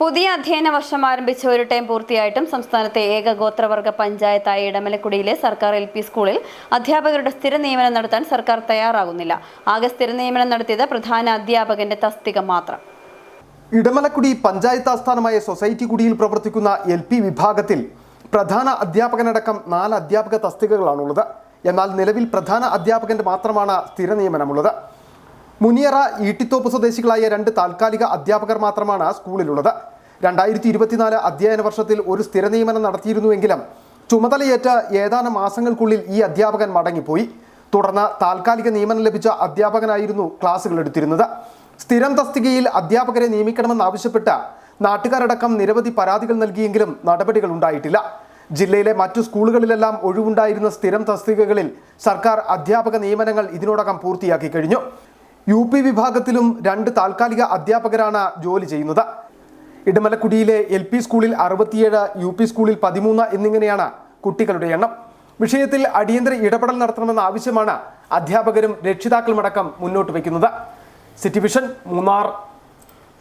പുതിയ അധ്യയന വർഷം ആരംഭിച്ച ഒരു ടൈം പൂർത്തിയായിട്ടും സംസ്ഥാനത്തെ ഏക ഗോത്രവർഗ പഞ്ചായത്തായ ഇടമലക്കുടിയിലെ സർക്കാർ എൽ പി സ്കൂളിൽ അധ്യാപകരുടെ സ്ഥിര നിയമനം നടത്താൻ സർക്കാർ തയ്യാറാകുന്നില്ല. ആകെ സ്ഥിര നിയമനം നടത്തിയത് പ്രധാന അധ്യാപകന്റെ തസ്തിക മാത്രം. ഇടമലക്കുടി പഞ്ചായത്ത് ആസ്ഥാനമായ സൊസൈറ്റി കുടിയിൽ പ്രവർത്തിക്കുന്ന എൽ പി വിഭാഗത്തിൽ പ്രധാന അധ്യാപകനടക്കം നാല് അധ്യാപക തസ്തികകളാണുള്ളത്. എന്നാൽ നിലവിൽ പ്രധാന അധ്യാപകന്റെ മാത്രമാണ് സ്ഥിര നിയമനമുള്ളത്. മുനിയറ ഈട്ടിത്തോപ്പ് സ്വദേശികളായ രണ്ട് താൽക്കാലിക അധ്യാപകർ മാത്രമാണ് സ്കൂളിലുള്ളത്. രണ്ടായിരത്തി ഇരുപത്തിനാല് അധ്യയന വർഷത്തിൽ ഒരു സ്ഥിര നിയമനം നടത്തിയിരുന്നുവെങ്കിലും ചുമതലയേറ്റ ഏതാനും മാസങ്ങൾക്കുള്ളിൽ ഈ അധ്യാപകൻ മടങ്ങിപ്പോയി. തുടർന്ന് താൽക്കാലിക നിയമനം ലഭിച്ച അധ്യാപകനായിരുന്നു ക്ലാസുകൾ എടുത്തിരുന്നത്. സ്ഥിരം തസ്തികയിൽ അധ്യാപകരെ നിയമിക്കണമെന്നാവശ്യപ്പെട്ട് നാട്ടുകാരടക്കം നിരവധി പരാതികൾ നൽകിയെങ്കിലും നടപടികൾ ഉണ്ടായിട്ടില്ല. ജില്ലയിലെ മറ്റു സ്കൂളുകളിലെല്ലാം ഒഴിവുണ്ടായിരുന്ന സ്ഥിരം തസ്തികകളിൽ സർക്കാർ അധ്യാപക നിയമനങ്ങൾ ഇതിനോടകം പൂർത്തിയാക്കി കഴിഞ്ഞു. യു പി വിഭാഗത്തിലും രണ്ട് താൽക്കാലിക അധ്യാപകരാണ് ജോലി ചെയ്യുന്നത്. ഇടമലക്കുടിയിലെ എൽ പി സ്കൂളിൽ അറുപത്തിയേഴ് യു പി സ്കൂളിൽ പതിമൂന്ന് എന്നിങ്ങനെയാണ് കുട്ടികളുടെ എണ്ണം. വിഷയത്തിൽ അടിയന്തര ഇടപെടൽ നടത്തണമെന്ന ആവശ്യമാണ് അധ്യാപകരും രക്ഷിതാക്കളുമടക്കം മുന്നോട്ട് വയ്ക്കുന്നത്. City vision Munnar.